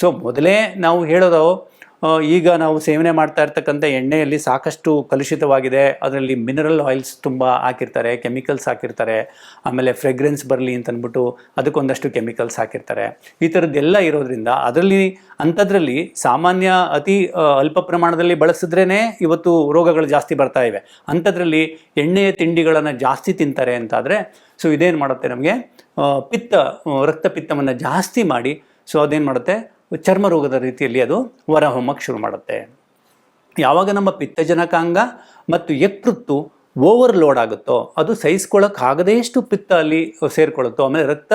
So ಮೊದಲೇ ನಾವು ಹೇಳೋದು ಈಗ ನಾವು ಸೇವನೆ ಮಾಡ್ತಾ ಇರ್ತಕ್ಕಂಥ ಎಣ್ಣೆಯಲ್ಲಿ ಸಾಕಷ್ಟು ಕಲುಷಿತವಾಗಿದೆ. ಅದರಲ್ಲಿ ಮಿನರಲ್ ಆಯಿಲ್ಸ್ ತುಂಬ ಹಾಕಿರ್ತಾರೆ ಕೆಮಿಕಲ್ಸ್ ಹಾಕಿರ್ತಾರೆ, ಆಮೇಲೆ ಫ್ರೆಗ್ರೆನ್ಸ್ ಬರಲಿ ಅಂತಂದ್ಬಿಟ್ಟು ಅದಕ್ಕೊಂದಷ್ಟು ಕೆಮಿಕಲ್ಸ್ ಹಾಕಿರ್ತಾರೆ. ಈ ಥರದ್ದೆಲ್ಲ ಇರೋದ್ರಿಂದ ಅದರಲ್ಲಿ ಅಂಥದ್ರಲ್ಲಿ ಸಾಮಾನ್ಯ ಅತಿ ಅಲ್ಪ ಪ್ರಮಾಣದಲ್ಲಿ ಬಳಸಿದ್ರೇ ಇವತ್ತು ರೋಗಗಳು ಜಾಸ್ತಿ ಬರ್ತಾ ಇವೆ. ಅಂಥದ್ರಲ್ಲಿ ಎಣ್ಣೆಯ ತಿಂಡಿಗಳನ್ನು ಜಾಸ್ತಿ ತಿಂತಾರೆ ಅಂತಾದರೆ, ಸೊ ಇದೇನು ಮಾಡುತ್ತೆ ನಮಗೆ ಪಿತ್ತ ರಕ್ತ ಪಿತ್ತವನ್ನು ಜಾಸ್ತಿ ಮಾಡಿ, ಸೊ ಅದೇನು ಮಾಡುತ್ತೆ ಚರ್ಮ ರೋಗದ ರೀತಿಯಲ್ಲಿ ಅದು ಹೊರ ಹೊಮ್ಮಕ್ಕೆ ಶುರು ಮಾಡುತ್ತೆ. ಯಾವಾಗ ನಮ್ಮ ಪಿತ್ತಜನಕಾಂಗ ಮತ್ತು ಯಕೃತ್ತು ಓವರ್ಲೋಡ್ ಆಗುತ್ತೋ, ಅದು ಸಹಿಸ್ಕೊಳ್ಳೋಕ್ಕಾಗದೆಷ್ಟು ಪಿತ್ತ ಅಲ್ಲಿ ಸೇರಿಕೊಳ್ಳುತ್ತೋ, ಆಮೇಲೆ ರಕ್ತ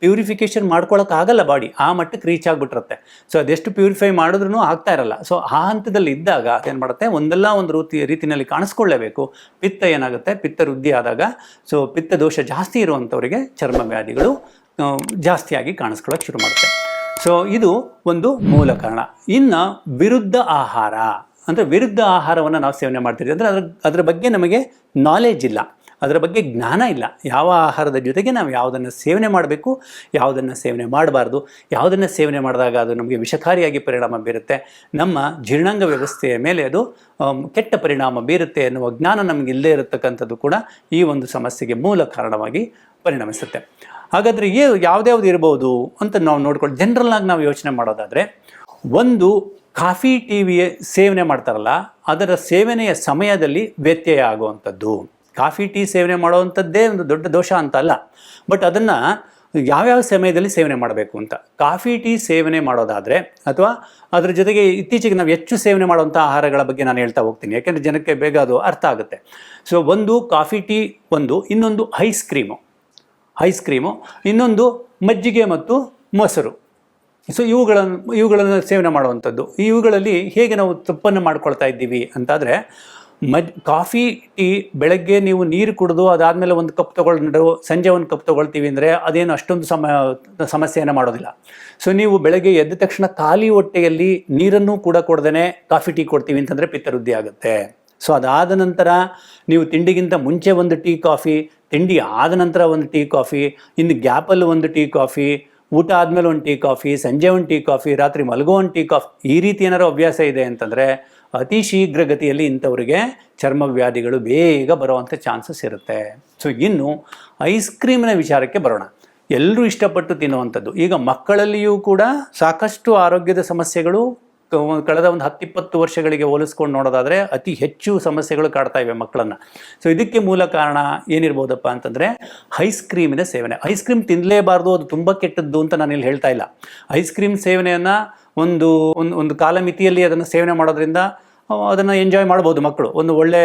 ಪ್ಯೂರಿಫಿಕೇಷನ್ ಮಾಡ್ಕೊಳ್ಳೋಕ್ಕಾಗಲ್ಲ ಬಾಡಿ ಆ ಮಟ್ಟಕ್ಕೆ ರೀಚ್ ಆಗಿಬಿಟ್ಟಿರುತ್ತೆ. ಸೊ ಅದೆಷ್ಟು ಪ್ಯೂರಿಫೈ ಮಾಡಿದ್ರೂ ಆಗ್ತಾ ಇರಲ್ಲ. ಸೊ ಆ ಹಂತದಲ್ಲಿ ಇದ್ದಾಗ ಏನು ಮಾಡುತ್ತೆ? ಒಂದಲ್ಲ ಒಂದು ರೀತಿ ರೀತಿಯಲ್ಲಿ ಕಾಣಿಸ್ಕೊಳ್ಳೇಬೇಕು. ಪಿತ್ತ ಏನಾಗುತ್ತೆ? ಪಿತ್ತ ವೃದ್ಧಿ ಆದಾಗ ಸೊ ಪಿತ್ತ ದೋಷ ಜಾಸ್ತಿ ಇರುವಂಥವರಿಗೆ ಚರ್ಮ ವ್ಯಾಧಿಗಳು ಜಾಸ್ತಿಯಾಗಿ ಕಾಣಿಸ್ಕೊಳ್ಳೋಕೆ ಶುರು ಮಾಡುತ್ತೆ. ಸೊ ಇದು ಒಂದು ಮೂಲ ಕಾರಣ. ಇನ್ನು ವಿರುದ್ಧ ಆಹಾರ. ಅಂದರೆ ವಿರುದ್ಧ ಆಹಾರವನ್ನು ನಾವು ಸೇವನೆ ಮಾಡ್ತೀವಿ ಅಂದರೆ ಅದ್ರ, ಅದರ ಬಗ್ಗೆ ನಮಗೆ ನಾಲೆಜ್ ಇಲ್ಲ. ಅದರ ಬಗ್ಗೆ ಜ್ಞಾನ ಇಲ್ಲ. ಯಾವ ಆಹಾರದ ಜೊತೆಗೆ ನಾವು ಯಾವುದನ್ನು ಸೇವನೆ ಮಾಡಬೇಕು, ಯಾವುದನ್ನು ಸೇವನೆ ಮಾಡಬಾರ್ದು, ಯಾವುದನ್ನು ಸೇವನೆ ಮಾಡಿದಾಗ ಅದು ನಮಗೆ ವಿಷಕಾರಿಯಾಗಿ ಪರಿಣಾಮ ಬೀರುತ್ತೆ. ನಮ್ಮ ಜೀರ್ಣಾಂಗ ವ್ಯವಸ್ಥೆಯ ಮೇಲೆ ಅದು ಕೆಟ್ಟ ಪರಿಣಾಮ ಬೀರುತ್ತೆ ಎನ್ನುವ ಜ್ಞಾನ ನಮಗೆ ಇಲ್ಲದೇ ಇರತಕ್ಕಂಥದ್ದು ಕೂಡ ಈ ಒಂದು ಸಮಸ್ಯೆಗೆ ಮೂಲ ಕಾರಣವಾಗಿ ಪರಿಣಮಿಸುತ್ತೆ. ಹಾಗಾದರೆ ಏ, ಯಾವ್ದ್ಯಾವ್ದು ಇರ್ಬೋದು ಅಂತ ನಾವು ನೋಡ್ಕೊಂಡು ಜನರಲ್ ಆಗಿ ನಾವು ಯೋಚನೆ ಮಾಡೋದಾದರೆ, ಒಂದು ಕಾಫಿ ಟಿ ವಿ ಸೇವನೆ ಮಾಡ್ತಾರಲ್ಲ, ಅದರ ಸೇವನೆಯ ಸಮಯದಲ್ಲಿ ವ್ಯತ್ಯಯ ಆಗುವಂಥದ್ದು. ಕಾಫಿ ಟೀ ಸೇವನೆ ಮಾಡುವಂಥದ್ದೇ ಒಂದು ದೊಡ್ಡ ದೋಷ ಅಂತ ಅಲ್ಲ. ಬಟ್ ಅದನ್ನು ಯಾವ್ಯಾವ ಸಮಯದಲ್ಲಿ ಸೇವನೆ ಮಾಡಬೇಕು ಅಂತ. ಕಾಫಿ ಟೀ ಸೇವನೆ ಮಾಡೋದಾದರೆ, ಅಥವಾ ಅದರ ಜೊತೆಗೆ ಇತ್ತೀಚೆಗೆ ನಾವು ಹೆಚ್ಚು ಸೇವನೆ ಮಾಡುವಂಥ ಆಹಾರಗಳ ಬಗ್ಗೆ ನಾನು ಹೇಳ್ತಾ ಹೋಗ್ತೀನಿ. ಯಾಕೆಂದರೆ ಜನಕ್ಕೆ ಬೇಗ ಅದು ಅರ್ಥ ಆಗುತ್ತೆ. ಸೊ ಒಂದು ಕಾಫಿ ಟೀ, ಒಂದು, ಇನ್ನೊಂದು ಐಸ್ ಕ್ರೀಮು ಐಸ್ ಕ್ರೀಮು, ಇನ್ನೊಂದು ಮಜ್ಜಿಗೆ ಮತ್ತು ಮೊಸರು. ಸೊ ಇವುಗಳನ್ನು ಇವುಗಳನ್ನು ಸೇವನೆ ಮಾಡುವಂಥದ್ದು. ಇವುಗಳಲ್ಲಿ ಹೇಗೆ ನಾವು ತಪ್ಪನ್ನು ಮಾಡ್ಕೊಳ್ತಾ ಇದ್ದೀವಿ ಅಂತಾದರೆ, ಮಜ್, ಕಾಫಿ, ಟೀ, ಬೆಳಗ್ಗೆ ನೀವು ನೀರು ಕುಡಿದು ಅದಾದಮೇಲೆ ಒಂದು ಕಪ್ ತೊಗೊಂಡು ಸಂಜೆ ಒಂದು ಕಪ್ ತೊಗೊಳ್ತೀವಿ ಅಂದರೆ ಅದೇನು ಅಷ್ಟೊಂದು ಸಮ ಸಮಸ್ಯೆಯನ್ನು ಮಾಡೋದಿಲ್ಲ. ಸೊ ನೀವು ಬೆಳಗ್ಗೆ ಎದ್ದ ತಕ್ಷಣ ಖಾಲಿ ಹೊಟ್ಟೆಯಲ್ಲಿ ನೀರನ್ನು ಕೂಡ ಕೊಡ್ದೇ ಕಾಫಿ, ಟೀ ಕೊಡ್ತೀವಿ ಅಂತಂದರೆ ಪಿತ್ತವೃದ್ಧಿ ಆಗುತ್ತೆ. ಸೊ ಅದಾದ ನಂತರ ನೀವು ತಿಂಡಿಗಿಂತ ಮುಂಚೆ ಒಂದು ಟೀ ಕಾಫಿ, ತಿಂಡಿ ಆದ ನಂತರ ಒಂದು ಟೀ ಕಾಫಿ, ಇನ್ನು ಗ್ಯಾಪಲ್ಲಿ ಒಂದು ಟೀ ಕಾಫಿ, ಊಟ ಆದಮೇಲೆ ಒಂದು ಟೀ ಕಾಫಿ, ಸಂಜೆ ಒಂದು ಟೀ ಕಾಫಿ, ರಾತ್ರಿ ಮಲಗೋ ಒಂದು ಟೀ ಕಾಫಿ, ಈ ರೀತಿ ಏನಾರು ಅಭ್ಯಾಸ ಇದೆ ಅಂತಂದರೆ ಅತಿ ಶೀಘ್ರಗತಿಯಲ್ಲಿ ಇಂಥವರಿಗೆ ಚರ್ಮ ವ್ಯಾಧಿಗಳು ಬೇಗ ಬರುವಂಥ ಚಾನ್ಸಸ್ ಇರುತ್ತೆ. ಸೊ ಇನ್ನು ಐಸ್ ಕ್ರೀಮ್ನ ವಿಚಾರಕ್ಕೆ ಬರೋಣ. ಎಲ್ಲರೂ ಇಷ್ಟಪಟ್ಟು ತಿನ್ನುವಂಥದ್ದು. ಈಗ ಮಕ್ಕಳಲ್ಲಿಯೂ ಕೂಡ ಸಾಕಷ್ಟು ಆರೋಗ್ಯದ ಸಮಸ್ಯೆಗಳು ಕಳೆದ ಒಂದು ಹತ್ತಿಪ್ಪತ್ತು ವರ್ಷಗಳಿಗೆ ಹೋಲಿಸ್ಕೊಂಡು ನೋಡೋದಾದರೆ ಅತಿ ಹೆಚ್ಚು ಸಮಸ್ಯೆಗಳು ಕಾಡ್ತಾ ಇವೆ ಮಕ್ಕಳನ್ನು. ಸೊ ಇದಕ್ಕೆ ಮೂಲ ಕಾರಣ ಏನಿರ್ಬೋದಪ್ಪ ಅಂತಂದರೆ ಐಸ್ ಕ್ರೀಮಿನ ಸೇವನೆ. ಐಸ್ ಕ್ರೀಮ್ ತಿನ್ನಲೇಬಾರ್ದು ಅದು ತುಂಬ ಕೆಟ್ಟದ್ದು ಅಂತ ನಾನು ಇಲ್ಲಿ ಹೇಳ್ತಾ ಇಲ್ಲ. ಐಸ್ ಕ್ರೀಮ್ ಸೇವನೆಯನ್ನು ಒಂದು ಒಂದು ಒಂದು ಕಾಲಮಿತಿಯಲ್ಲಿ ಅದನ್ನು ಸೇವನೆ ಮಾಡೋದ್ರಿಂದ ಅದನ್ನು ಎಂಜಾಯ್ ಮಾಡ್ಬೋದು ಮಕ್ಕಳು. ಒಂದು ಒಳ್ಳೆ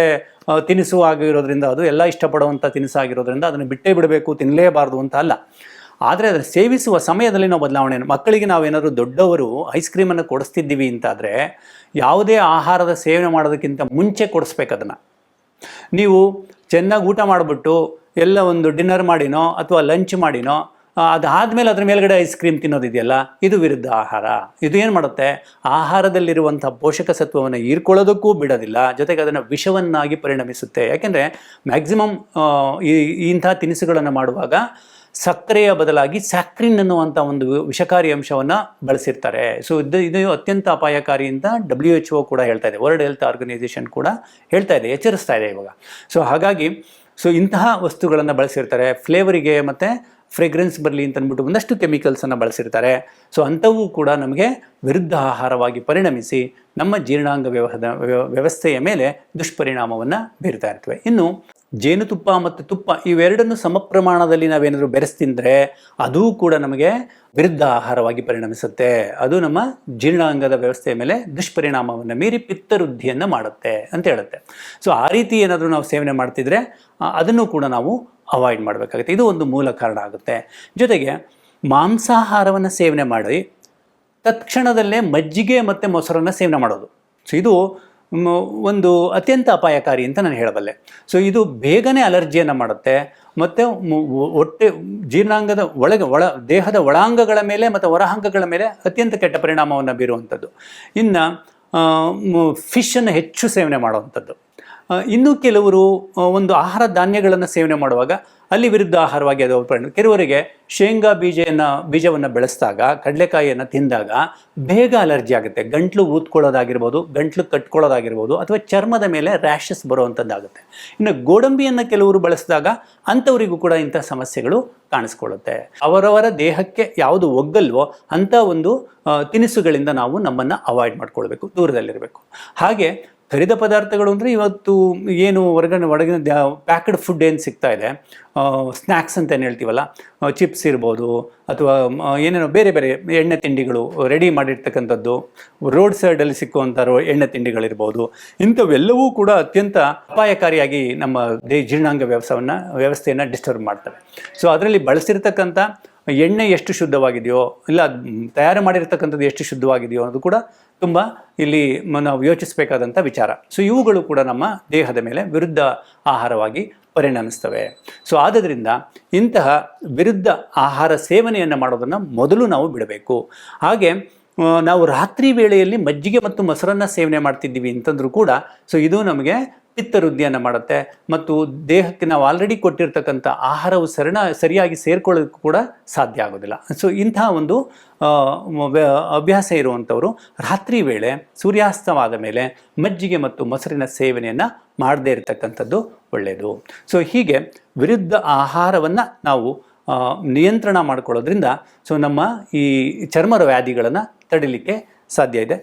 ತಿನಿಸು ಆಗಿರೋದ್ರಿಂದ ಅದು ಎಲ್ಲ ಇಷ್ಟಪಡುವಂಥ ತಿನಿಸು ಆಗಿರೋದ್ರಿಂದ ಅದನ್ನು ಬಿಟ್ಟೇ ಬಿಡಬೇಕು ತಿನ್ನಲೇಬಾರ್ದು ಅಂತ ಅಲ್ಲ. ಆದರೆ ಅದರ ಸೇವಿಸುವ ಸಮಯದಲ್ಲಿ ನಾವು ಬದಲಾವಣೆ ಮಕ್ಕಳಿಗೆ ನಾವೇನಾದರೂ ದೊಡ್ಡವರು ಐಸ್ ಕ್ರೀಮನ್ನು ಕೊಡಿಸ್ತಿದ್ದೀವಿ ಅಂತಾದರೆ ಯಾವುದೇ ಆಹಾರದ ಸೇವನೆ ಮಾಡೋದಕ್ಕಿಂತ ಮುಂಚೆ ಕೊಡಿಸ್ಬೇಕು ಅದನ್ನು. ನೀವು ಚೆನ್ನಾಗಿ ಊಟ ಮಾಡಿಬಿಟ್ಟು ಎಲ್ಲ ಒಂದು ಡಿನ್ನರ್ ಮಾಡಿನೋ ಅಥವಾ ಲಂಚ್ ಮಾಡಿನೋ ಅದಾದಮೇಲೆ ಅದ್ರ ಮೇಲ್ಗಡೆ ಐಸ್ ಕ್ರೀಮ್ ತಿನ್ನೋದಿದೆಯಲ್ಲ, ಇದು ವಿರುದ್ಧ ಆಹಾರ. ಇದು ಏನು ಮಾಡುತ್ತೆ? ಆಹಾರದಲ್ಲಿರುವಂಥ ಪೋಷಕ ಸತ್ವವನ್ನು ಹೀರ್ಕೊಳ್ಳೋದಕ್ಕೂ ಬಿಡೋದಿಲ್ಲ, ಜೊತೆಗೆ ಅದನ್ನು ವಿಷವನ್ನಾಗಿ ಪರಿಣಮಿಸುತ್ತೆ. ಯಾಕೆಂದರೆ ಮ್ಯಾಕ್ಸಿಮಮ್ ಈ, ಇಂಥ ತಿನಿಸುಗಳನ್ನು ಮಾಡುವಾಗ ಸಕ್ಕರೆಯ ಬದಲಾಗಿ ಸ್ಯಾಕ್ರಿನ್ ಅನ್ನುವಂಥ ಒಂದು ವಿಷಕಾರಿ ಅಂಶವನ್ನು ಬಳಸಿರ್ತಾರೆ. ಸೊ ಇದು ಇದು ಅತ್ಯಂತ ಅಪಾಯಕಾರಿ ಅಂತ ಡಬ್ಲ್ಯೂ ಎಚ್ ಒ ಕೂಡ ಹೇಳ್ತಾ ಇದೆ. ವರ್ಲ್ಡ್ ಹೆಲ್ತ್ ಆರ್ಗನೈಸೇಷನ್ ಕೂಡ ಹೇಳ್ತಾ ಇದೆ, ಎಚ್ಚರಿಸ್ತಾ ಇದೆ ಇವಾಗ. ಸೊ ಹಾಗಾಗಿ ಸೊ ಇಂತಹ ವಸ್ತುಗಳನ್ನು ಬಳಸಿರ್ತಾರೆ. ಫ್ಲೇವರಿಗೆ ಮತ್ತು ಫ್ರೇಗ್ರೆನ್ಸ್ ಬರಲಿ ಅಂತ ಅಂದ್ಬಿಟ್ಟು ಒಂದಷ್ಟು ಕೆಮಿಕಲ್ಸನ್ನು ಬಳಸಿರ್ತಾರೆ. ಸೊ ಅಂಥವು ಕೂಡ ನಮಗೆ ವಿರುದ್ಧ ಆಹಾರವಾಗಿ ಪರಿಣಮಿಸಿ ನಮ್ಮ ಜೀರ್ಣಾಂಗ ವ್ಯವಹದ ವ್ಯವ- ವ್ಯವಸ್ಥೆಯ ಮೇಲೆ ದುಷ್ಪರಿಣಾಮವನ್ನು ಬೀರ್ತಾ ಇರ್ತವೆ. ಇನ್ನು ಜೇನುತುಪ್ಪ ಮತ್ತು ತುಪ್ಪ ಇವೆರಡನ್ನು ಸಮ ಪ್ರಮಾಣದಲ್ಲಿ ನಾವೇನಾದರೂ ಬೆರೆಸ್ತಿಂದರೆ ಅದೂ ಕೂಡ ನಮಗೆ ವಿರುದ್ಧ ಆಹಾರವಾಗಿ ಪರಿಣಮಿಸುತ್ತೆ. ಅದು ನಮ್ಮ ಜೀರ್ಣಾಂಗದ ವ್ಯವಸ್ಥೆಯ ಮೇಲೆ ದುಷ್ಪರಿಣಾಮವನ್ನು ಮೀರಿ ಪಿತ್ತವೃದ್ಧಿಯನ್ನು ಮಾಡುತ್ತೆ ಅಂತ ಹೇಳುತ್ತೆ. ಸೊ ಆ ರೀತಿ ಏನಾದರೂ ನಾವು ಸೇವನೆ ಮಾಡ್ತಿದ್ರೆ ಅದನ್ನು ಕೂಡ ನಾವು ಅವಾಯ್ಡ್ ಮಾಡಬೇಕಾಗುತ್ತೆ. ಇದು ಒಂದು ಮೂಲ ಕಾರಣ ಆಗುತ್ತೆ. ಜೊತೆಗೆ ಮಾಂಸಾಹಾರವನ್ನು ಸೇವನೆ ಮಾಡಿ, ತತ್ಕ್ಷಣದಲ್ಲೇ ಮಜ್ಜಿಗೆ ಮತ್ತು ಮೊಸರನ್ನು ಸೇವನೆ ಮಾಡೋದು. ಸೊ ಇದು ಒಂದು ಅತ್ಯಂತ ಅಪಾಯಕಾರಿ ಅಂತ ನಾನು ಹೇಳಬಲ್ಲೆ. ಸೊ ಇದು ಬೇಗನೆ ಅಲರ್ಜಿಯನ್ನು ಮಾಡುತ್ತೆ, ಮತ್ತು ಹೊಟ್ಟೆ, ಜೀರ್ಣಾಂಗದ ಒಳಗೆ, ಒಳ, ದೇಹದ ಒಳಾಂಗಗಳ ಮೇಲೆ ಮತ್ತು ಹೊರಹಾಂಗಗಳ ಮೇಲೆ ಅತ್ಯಂತ ಕೆಟ್ಟ ಪರಿಣಾಮವನ್ನು ಬೀರುವಂಥದ್ದು. ಇನ್ನು ಫಿಶನ್ನು ಹೆಚ್ಚು ಸೇವನೆ ಮಾಡುವಂಥದ್ದು. ಇನ್ನು ಕೆಲವರು ಒಂದು ಆಹಾರ ಧಾನ್ಯಗಳನ್ನು ಸೇವನೆ ಮಾಡುವಾಗ ಅಲ್ಲಿ ವಿರುದ್ಧ ಆಹಾರವಾಗಿ ಅದು ಪರಿಣಾಮ ಕೆಲವರಿಗೆ ಶೇಂಗಾ ಬೀಜವನ್ನು ಬೀಜವನ್ನು ಬೆಳೆಸಿದಾಗ, ಕಡಲೆಕಾಯಿಯನ್ನು ತಿಂದಾಗ ಬೇಗ ಅಲರ್ಜಿ ಆಗುತ್ತೆ. ಗಂಟ್ಲು ಊದ್ಕೊಳ್ಳೋದಾಗಿರ್ಬೋದು, ಗಂಟ್ಲು ಕಟ್ಕೊಳ್ಳೋದಾಗಿರ್ಬೋದು, ಅಥವಾ ಚರ್ಮದ ಮೇಲೆ ರ್ಯಾಷಸ್ ಬರುವಂಥದ್ದಾಗುತ್ತೆ. ಇನ್ನು ಗೋಡಂಬಿಯನ್ನು ಕೆಲವರು ಬಳಸಿದಾಗ ಅಂಥವರಿಗೂ ಕೂಡ ಇಂಥ ಸಮಸ್ಯೆಗಳು ಕಾಣಿಸ್ಕೊಳ್ಳುತ್ತೆ. ಅವರವರ ದೇಹಕ್ಕೆ ಯಾವುದು ಒಗ್ಗಲ್ವೋ ಅಂಥ ಒಂದು ತಿನಿಸುಗಳಿಂದ ನಾವು ನಮ್ಮನ್ನು ಅವಾಯ್ಡ್ ಮಾಡ್ಕೊಳ್ಬೇಕು, ದೂರದಲ್ಲಿರಬೇಕು. ಹಾಗೆ ಕರಿದ ಪದಾರ್ಥಗಳು ಅಂದರೆ ಇವತ್ತು ಏನು ಹೊರಗಡೆ ಹೊರಗಿನ ಪ್ಯಾಕ್ಡ್ ಫುಡ್ ಏನು ಸಿಗ್ತಾ ಇದೆ? ಸ್ನ್ಯಾಕ್ಸ್ ಅಂತ ಏನು ಹೇಳ್ತೀವಲ್ಲ? ಚಿಪ್ಸ್ ಇರ್ಬೋದು, ಅಥವಾ ಏನೇನೋ ಬೇರೆ ಬೇರೆ ಎಣ್ಣೆ ತಿಂಡಿಗಳು ರೆಡಿ ಮಾಡಿರ್ತಕ್ಕಂಥದ್ದು ರೋಡ್ ಸೈಡಲ್ಲಿ ಸಿಕ್ಕುವಂಥ ಎಣ್ಣೆ ತಿಂಡಿಗಳಿರ್ಬೋದು, ಇಂಥವೆಲ್ಲವೂ ಕೂಡ ಅತ್ಯಂತ ಅಪಾಯಕಾರಿಯಾಗಿ ನಮ್ಮ ದೇ, ಜೀರ್ಣಾಂಗ ವ್ಯವಸ್ಥೆಯನ್ನು ವ್ಯವಸ್ಥೆಯನ್ನು ಡಿಸ್ಟರ್ಬ್ ಮಾಡ್ತವೆ. ಸೊ ಅದರಲ್ಲಿ ಬಳಸಿರ್ತಕ್ಕಂಥ ಎಣ್ಣೆ ಎಷ್ಟು ಶುದ್ಧವಾಗಿದೆಯೋ, ಇಲ್ಲ ತಯಾರು ಮಾಡಿರ್ತಕ್ಕಂಥದ್ದು ಎಷ್ಟು ಶುದ್ಧವಾಗಿದೆಯೋ ಅನ್ನೋದು ಕೂಡ ತುಂಬ ಇಲ್ಲಿ ನಾವು ಯೋಚಿಸಬೇಕಾದಂಥ ವಿಚಾರ. ಸೊ ಇವುಗಳು ಕೂಡ ನಮ್ಮ ದೇಹದ ಮೇಲೆ ವಿರುದ್ಧ ಆಹಾರವಾಗಿ ಪರಿಣಮಿಸ್ತವೆ. ಸೊ ಆದ್ದರಿಂದ ಇಂತಹ ವಿರುದ್ಧ ಆಹಾರ ಸೇವನೆಯನ್ನು ಮಾಡೋದನ್ನು ಮೊದಲು ನಾವು ಬಿಡಬೇಕು. ಹಾಗೆ ನಾವು ರಾತ್ರಿ ವೇಳೆಯಲ್ಲಿ ಮಜ್ಜಿಗೆ ಮತ್ತು ಮೊಸರನ್ನು ಸೇವನೆ ಮಾಡ್ತಿದ್ದೀವಿ ಅಂತಂದರೂ ಕೂಡ ಸೊ ಇದು ನಮಗೆ ಪಿತ್ತ ವೃದ್ಧಿಯನ್ನು ಮಾಡುತ್ತೆ. ಮತ್ತು ದೇಹಕ್ಕೆ ನಾವು ಆಲ್ರೆಡಿ ಕೊಟ್ಟಿರ್ತಕ್ಕಂಥ ಆಹಾರವು ಸರಣ, ಸರಿಯಾಗಿ ಸೇರ್ಕೊಳ್ಳೋದಕ್ಕೂ ಕೂಡ ಸಾಧ್ಯ ಆಗೋದಿಲ್ಲ. ಸೊ ಇಂಥ ಒಂದು ಅಭ್ಯಾಸ ಇರುವಂಥವರು ರಾತ್ರಿ ವೇಳೆ ಸೂರ್ಯಾಸ್ತವಾದ ಮೇಲೆ ಮಜ್ಜಿಗೆ ಮತ್ತು ಮೊಸರಿನ ಸೇವನೆಯನ್ನು ಮಾಡದೇ ಇರತಕ್ಕಂಥದ್ದು ಒಳ್ಳೆಯದು. ಸೊ ಹೀಗೆ ವಿರುದ್ಧ ಆಹಾರವನ್ನು ನಾವು ನಿಯಂತ್ರಣ ಮಾಡ್ಕೊಳ್ಳೋದ್ರಿಂದ ಸೊ ನಮ್ಮ ಈ ಚರ್ಮರ ವ್ಯಾಧಿಗಳನ್ನು ತಡಿಲಿಕ್ಕೆ ಸಾಧ್ಯ ಇದೆ.